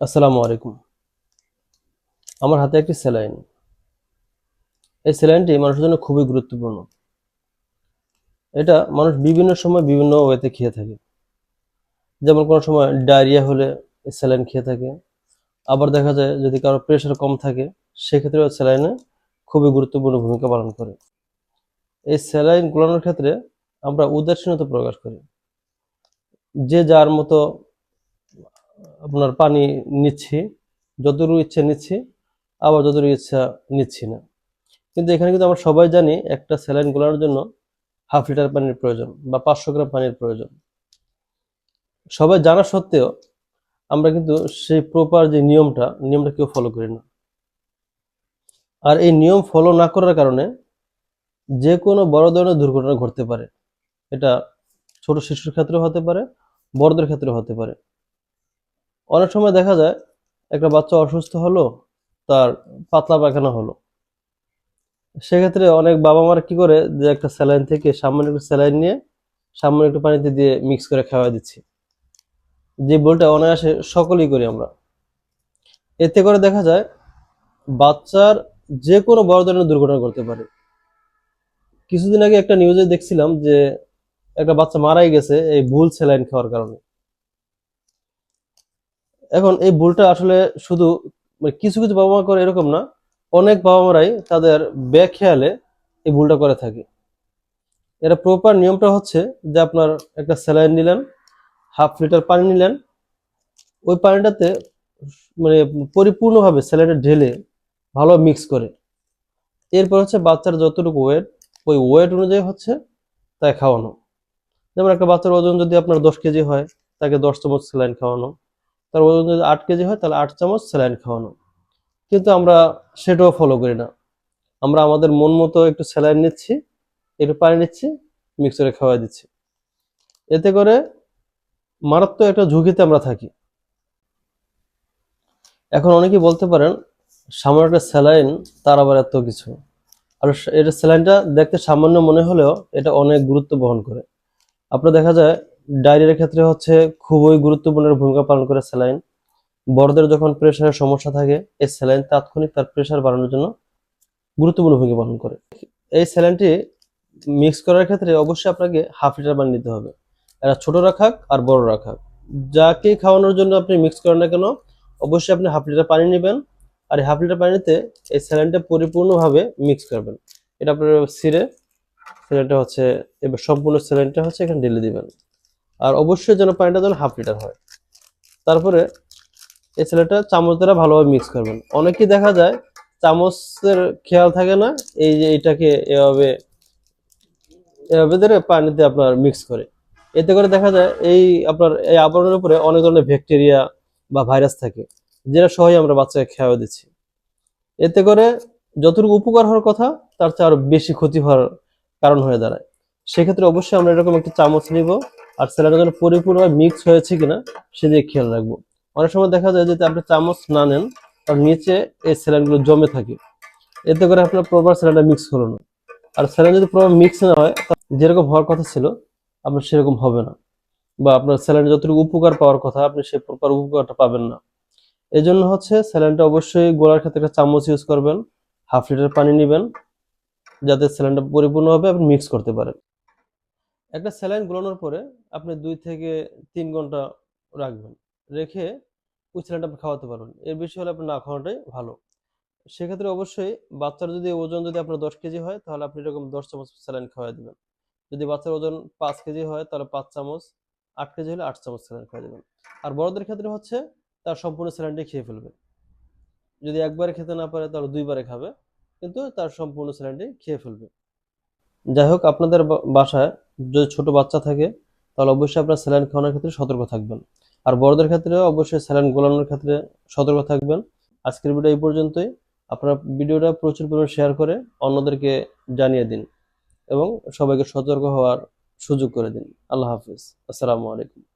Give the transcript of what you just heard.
আসসালামু আলাইকুম। আমার হাতে একটি স্যালাইন। এই স্যালাইনটি মানুষের জন্য খুবই গুরুত্বপূর্ণ। এটা মানুষ বিভিন্ন সময় বিভিন্ন ওয়েতে খেয়ে থাকে। যেমন কোনো সময় ডায়রিয়া হলে স্যালাইন খেয়ে থাকে। আবার দেখা যায় যদি কারও প্রেশার কম থাকে সেক্ষেত্রে স্যালাইনে খুবই গুরুত্বপূর্ণ ভূমিকা পালন করে। এই স্যালাইন গুলানোর ক্ষেত্রে আমরা উদাসীনতা প্রকাশ করি। যে যার মতো আপনার পানি নিচ্ছি, যতটুকু ইচ্ছা নিচ্ছি, আবার যতটুকু ইচ্ছা নিচ্ছি না। কিন্তু এখানে কিন্তু আমরা সবাই জানি একটা স্যালাইন গোলানোর জন্য হাফ লিটার পানির প্রয়োজন বা পাঁচশো গ্রাম পানির প্রয়োজন। সবাই জানা সত্ত্বেও আমরা কিন্তু সেই প্রপার যে নিয়মটা নিয়মটা কেউ ফলো করি না। আর এই নিয়ম ফলো না করার কারণে যে কোনো বড় ধরনের দুর্ঘটনা ঘটতে পারে। এটা ছোট শিশুর ক্ষেত্রেও হতে পারে, বড়দের ক্ষেত্রেও হতে পারে। অনেক সময় দেখা যায়, একটা বাচ্চা অসুস্থ হলো, তার পাতলা পায়খানা হলো। সেক্ষেত্রে অনেক বাবা মারা কি করে, যে একটা স্যালাইন থেকে সামান্য একটু স্যালাইন নিয়ে, সামান্য একটু পানিতে দিয়ে মিক্স করে খাওয়া দিচ্ছি। যে বলটা অনায়াসে সকলেই করি আমরা। এতে করে দেখা যায়, বাচ্চার যে কোনো বড় ধরনের দুর্ঘটনা করতে পারে। কিছুদিন আগে একটা নিউজে দেখছিলাম যে, একটা বাচ্চা মারাই গেছে এই ভুল স্যালাইন খাওয়ার কারণে। এখন এই ভুলটা আসলে শুধু মানে কিছু কিছু বাবা মা করে এরকম না, অনেক বাবা মারাই তাদের বেখেয়ালে এই ভুলটা করে থাকে। এটা প্রপার নিয়মটা হচ্ছে যে আপনার একটা স্যালাইন নিলেন, হাফ লিটার পানি নিলেন, ওই পানিটাতে মানে পরিপূর্ণভাবে স্যালাইনটা ঢেলে ভালো মিক্স করে। এরপর হচ্ছে বাচ্চার যতটুকু ওয়েট ওই ওয়েট অনুযায়ী হচ্ছে তাই খাওয়ানো। যেমন একটা বাচ্চার ওজন যদি আপনার দশ কেজি হয়, তাকে দশ চামচ স্যালাইন খাওয়ানো। তার ওজন যদি আট কেজি হয়, তাহলে আট চামচ স্যালাইন খাওয়ানো। কিন্তু আমরা সেটাও ফলো করি না। আমরা আমাদের মন মতো একটু স্যালাইন নিচ্ছি, একটু পানি নিচ্ছি মিক্সারে খাওয়াই দিচ্ছি। এতে করে মারাত্মক একটা ঝুঁকিতে আমরা থাকি। এখন অনেকেই বলতে পারেন, সামান্য একটা স্যালাইন তার আবার এত কিছু। আর এটা স্যালাইনটা দেখতে সামান্য মনে হলেও এটা অনেক গুরুত্ব বহন করে। আপনার দেখা যায় ডায়রিয়ার ক্ষেত্রে হচ্ছে খুবই গুরুত্বপূর্ণ ভূমিকা পালন করে স্যালাইন। বড়দের যখন প্রেশারের সমস্যা থাকে, এই স্যালাইন তাৎক্ষণিক তার প্রেশার বাড়ানোর জন্য গুরুত্বপূর্ণ ভূমিকা পালন করে। এই স্যালাইনটি মিক্স করার ক্ষেত্রে অবশ্যই আপনাকে হাফ লিটার পানি নিতে হবে। এটা ছোট রাখাক আর বড় রাখাক যাকে খাওয়ানোর জন্য আপনি মিক্স করেন না কেন, অবশ্যই আপনি হাফ লিটার পানি নেবেন। আর হাফ লিটার পানিতে এই স্যালাইনটা পরিপূর্ণভাবে মিক্স করবেন। এটা আপনার সিরে স্যালাইনটা হচ্ছে, এবার সম্পূর্ণ স্যালাইনটা হচ্ছে এখানে ঢেলে দিবেন। আর অবশ্যই যেন পানিটা যেন হাফ লিটার হয়। তারপরে এই ছেলেটা চামচ দ্বারা ভালোভাবে মিক্স করবেন। অনেকেই দেখা যায় চামচের খেয়াল থাকে না, এই যে এটাকে এভাবে এভাবে ধরে পানিতে আপনার মিক্স করে। এতে করে দেখা যায় এই আপনার এই আবরণের উপরে অনেক ধরনের ব্যাকটেরিয়া বা ভাইরাস থাকে, যেটা সহজে আমরা বাচ্চাকে খেয়াও দিচ্ছি। এতে করে যতটুকু উপকার হওয়ার কথা, তার চেয়ে আরও বেশি ক্ষতি হওয়ার কারণ হয়ে দাঁড়ায়। সেক্ষেত্রে অবশ্যই আমরা এরকম একটি চামচ নিব আর স্যালাডের জন্য পরিপূর্ণভাবে মিক্স হয়েছে কিনা সেদিকে খেয়াল রাখব। অনেক সময় দেখা যায় যদি আপনি চামচ না নেন, তার নিচে এই স্যালাডগুলো জমে থাকে। এতে করে আপনার প্রপার স্যালাডটা মিক্স হলো না। আর স্যালাড যদি প্রপার মিক্স না হয় যেরকম হওয়ার কথা ছিল, আপনার সেরকম হবে না। বা আপনার স্যালাড যতটুকু উপকার পাওয়ার কথা, আপনি সে প্রপার উপকারটা পাবেন না। এই জন্য হচ্ছে স্যালাডটা অবশ্যই গোলার ক্ষেত্রে একটা চামচ ইউজ করবেন, হাফ লিটার পানি নেবেন, যাতে স্যালাডটা পরিপূর্ণভাবে আপনি মিক্স করতে পারেন। একটা স্যালাইন গোলানোর পরে আপনি দুই থেকে তিন ঘণ্টা রাখবেন। রেখে ওই স্যালাইনটা আপনি খাওয়াতে পারবেন। এর বেশি হলে আপনি না খাওয়াটাই ভালো। সেক্ষেত্রে অবশ্যই বাচ্চার যদি ওজন যদি আপনার দশ কেজি হয়, তাহলে আপনি এরকম দশ চামচ স্যালাইন খাওয়াই দেবেন। যদি বাচ্চার ওজন পাঁচ কেজি হয়, তাহলে পাঁচ চামচ, আট কেজি হলে আট চামচ স্যালাইন খাওয়াই দেবেন। আর বড়দের ক্ষেত্রে হচ্ছে, তার সম্পূর্ণ স্যালাইনটাই খেয়ে ফেলবে। যদি একবারে খেতে না পারে, তাহলে দুইবারে খাবে, কিন্তু তার সম্পূর্ণ স্যালাইনটাই খেয়ে ফেলবে। যাই হোক আপনাদের বাসায় যদি ছোট বাচ্চা থাকে, তাহলে অবশ্যই আপনার স্যালাইন খাওয়ানোর ক্ষেত্রে সতর্ক থাকবেন। আর বড়দের ক্ষেত্রে অবশ্যই স্যালাইন গোলানোর ক্ষেত্রে সতর্ক থাকবেন। আজকের ভিডিও এই পর্যন্তই। আপনার ভিডিওটা প্রচুর পরিমাণে শেয়ার করে অন্যদেরকে জানিয়ে দিন এবং সবাইকে সতর্ক হওয়ার সুযোগ করে দিন। আল্লাহ হাফিজ। আসসালামু আলাইকুম।